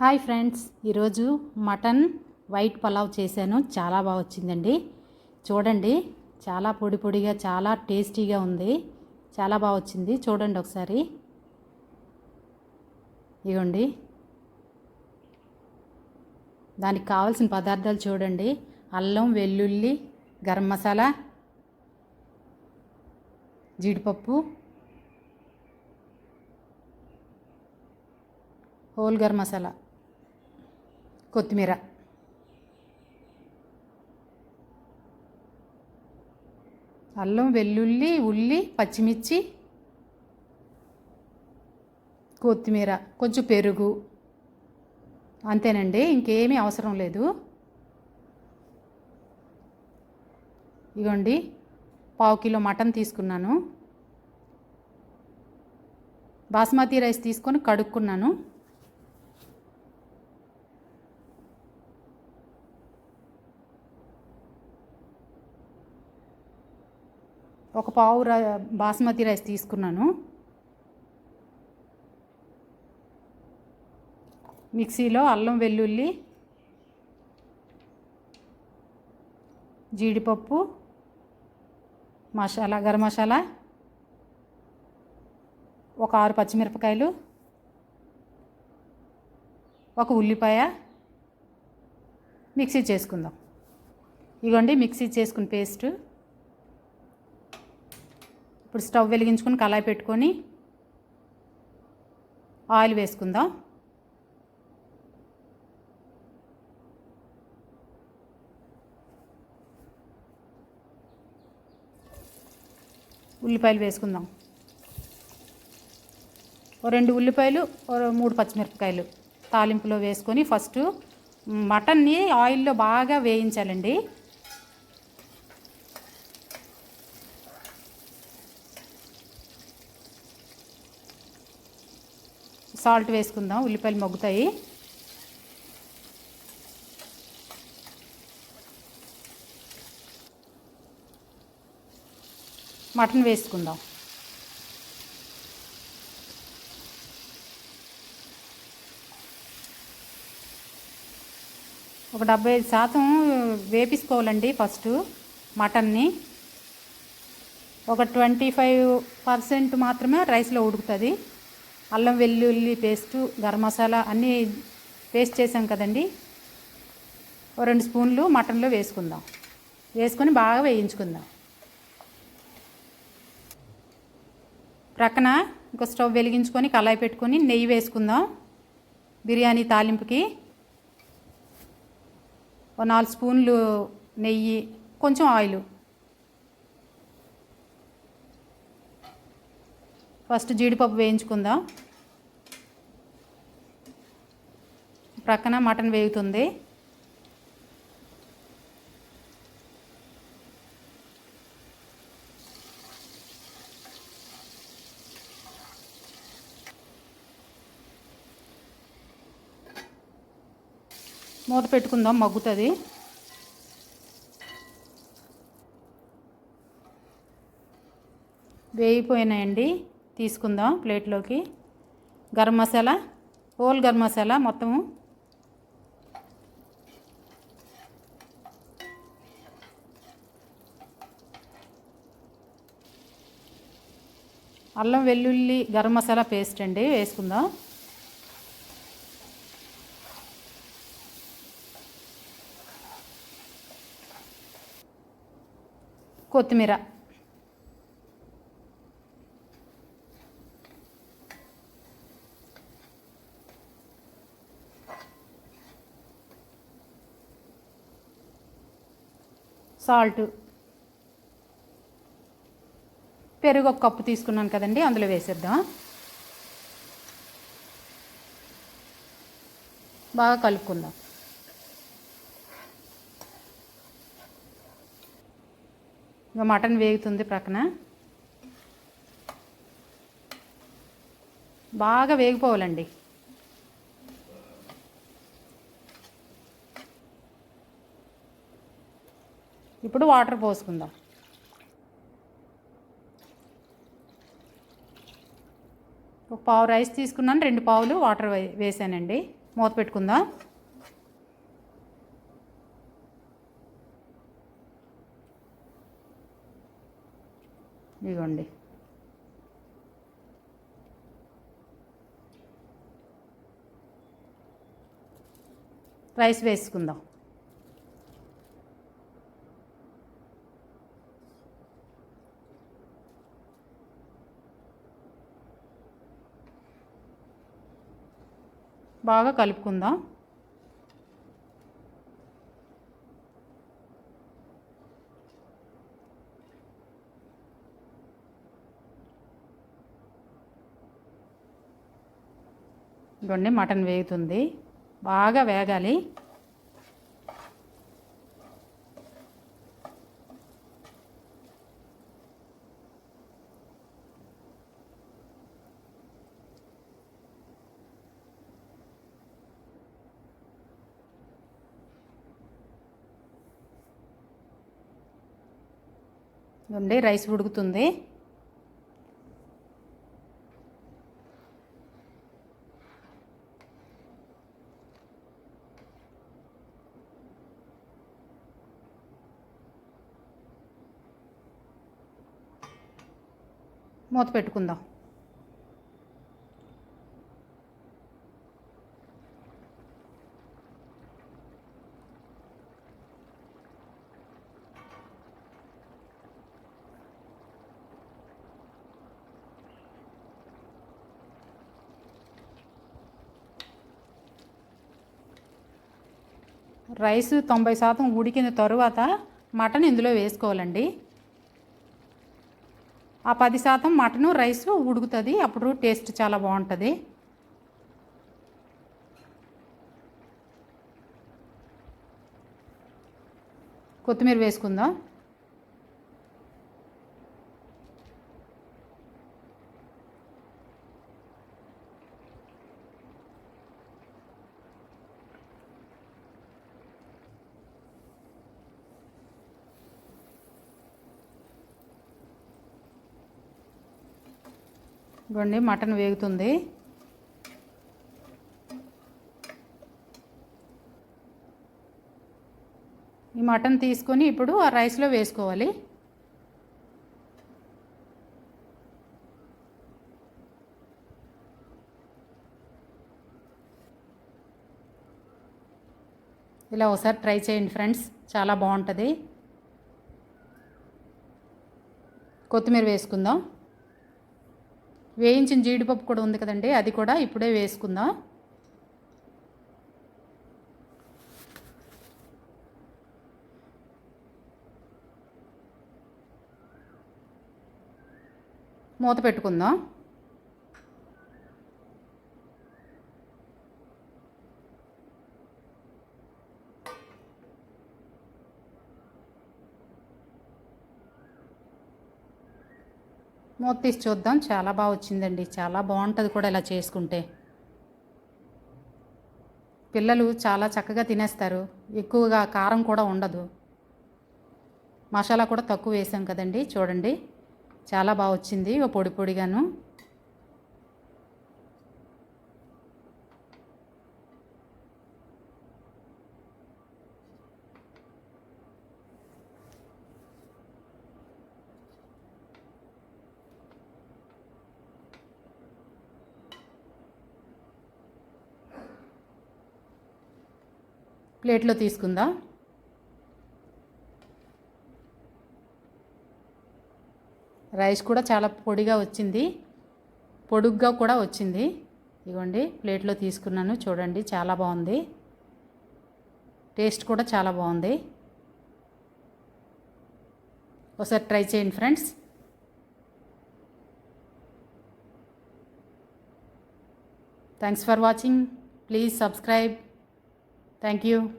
Hi friends ఈరోజు mutton white pulao చేశాను. చాలా బాగా వచ్చిందండి. చూడండి చాలా పొడి పొడిగా చాలా టేస్టీగా ఉంది. చాలా బాగా వచ్చింది. చూడండి ఒకసారి. ఇగోండి. దానికి కావాల్సిన పదార్థాలు చూడండి. అల్లం వెల్లుల్లి గరం మసాలా జీడిపప్పు హోల్ గరం మసాలా. కొత్తిమీర. అల్లం వెల్లుల్లి ఉల్లి పచ్చిమిర్చి కొత్తిమీర కొంచెం పెరుగు. అంతేనండి ఇంకేమీ అవసరం లేదు. ఇగోండి పావు కిలో మటన్ తీసుకున్నాను. బాస్మతి రైస్ తీసుకొని కడుక్కున్నాను. ఒక పావు ర బాస్మతి రైస్ తీసుకున్నాను. మిక్సీలో అల్లం వెల్లుల్లి జీడిపప్పు మసాలా గరం మసాలా ఒక ఆరు పచ్చిమిరపకాయలు ఒక ఉల్లిపాయ. మిక్సీ చేసుకుందాం. ఇగోండి మిక్సీ చేసుకుని పేస్ట్. ఇప్పుడు స్టవ్ వెలిగించుకొని కళాయి పెట్టుకొని ఆయిల్ వేసుకుందాం. ఉల్లిపాయలు వేసుకుందాం. ఓ రెండు ఉల్లిపాయలు ఓ మూడు పచ్చిమిరపకాయలు తాలింపులో వేసుకొని ఫస్ట్ మటన్ని ఆయిల్లో బాగా వేయించాలండి. సాల్ట్ వేసుకుందాం. ఉల్లిపాయలు మొగ్గుతాయి. మటన్ వేసుకుందాం. ఒక డెబ్బై ఐదు శాతం వేపించుకోవాలండి ఫస్ట్ మటన్ని. ఒక ట్వంటీ ఫైవ్ పర్సెంట్ మాత్రమే రైస్లో ఉడుకుతుంది. అల్లం వెల్లుల్లి పేస్టు గరం మసాలా అన్నీ పేస్ట్ చేసాం కదండి. ఓ రెండు స్పూన్లు మటన్లో వేసుకుందాం. వేసుకొని బాగా వేయించుకుందాం. ప్రక్కన ఇంకో స్టవ్ వెలిగించుకొని కళాయి పెట్టుకొని నెయ్యి వేసుకుందాం. బిర్యానీ తాలింపుకి ఓ నాలుగు స్పూన్లు నెయ్యి కొంచెం ఆయిల్. ఫస్ట్ జీడిపప్పు వేయించుకుందాం. ప్రక్కన మటన్ వేగుతుంది. మూత పెట్టుకుందాం మగ్గుతుంది. వేగిపోయినాయండి. తీసుకుందాం ప్లేట్లోకి. గరం మసాలా హోల్ గరం మసాలా మొత్తము. అల్లం వెల్లుల్లి గరం మసాలా పేస్ట్ అండి వేసుకుందాం. కొత్తిమీర. సాల్ట్. పెరుగు ఒక కప్పు తీసుకున్నాను కదండి అందులో వేసేద్దాం. బాగా కలుపుకుందాం. ఇంకా మటన్ వేగుతుంది ప్రక్కన. బాగా వేగిపోవాలండి. ఇప్పుడు వాటర్ పోసుకుందాం. ఒక పావు రైస్ తీసుకున్నాను రెండు పావులు వాటర్ వే- వేసానండి. మూత పెట్టుకుందాం. ఇదిగోండి. రైస్ వేసుకుందాం. బాగా కలుపుకుందాం. ఇదిగోండి మటన్ వేగుతుంది. బాగా వేగాలి. ఇదిగోండి రైస్ ఉడుకుతుంది. మూత పెట్టుకుందాం. రైస్ తొంభై శాతం ఉడికిన తరువాత మటన్ ఇందులో వేసుకోవాలండి. ఆ పది శాతం మటను రైస్ ఉడుకుతుంది. అప్పుడు టేస్ట్ చాలా బాగుంటుంది. కొత్తిమీర వేసుకుందాం. ఇవ్వండి మటన్ వేగుతుంది. ఈ మటన్ తీసుకొని ఇప్పుడు ఆ రైస్లో వేసుకోవాలి. ఇలా ఒకసారి ట్రై చేయండి ఫ్రెండ్స్ చాలా బాగుంటుంది. కొత్తిమీర వేసుకుందాం. వేయించిన జీడిపప్పు కూడా ఉంది కదండి అది కూడా ఇప్పుడే వేసుకుందాం. మూత పెట్టుకుందాం. మూత తీసి చూద్దాం. చాలా బాగా వచ్చిందండి. చాలా బాగుంటుంది కూడా ఇలా చేసుకుంటే. పిల్లలు చాలా చక్కగా తినేస్తారు. ఎక్కువగా కారం కూడా ఉండదు. మసాలా కూడా తక్కువ వేసాం కదండి. చూడండి. చాలా బాగా వచ్చింది. పొడి పొడిగాను. ప్లేట్లో తీసుకుందాం? రైస్ కూడా చాలా పొడిగా వచ్చింది. పొడుగ్గా కూడా వచ్చింది. ఇదిగోండి ప్లేట్లో తీసుకున్నాను. చూడండి చాలా బాగుంది. టేస్ట్ కూడా చాలా బాగుంది. ఒకసారి ట్రై చేయండి friends. Thanks for watching. Please subscribe. Thank you.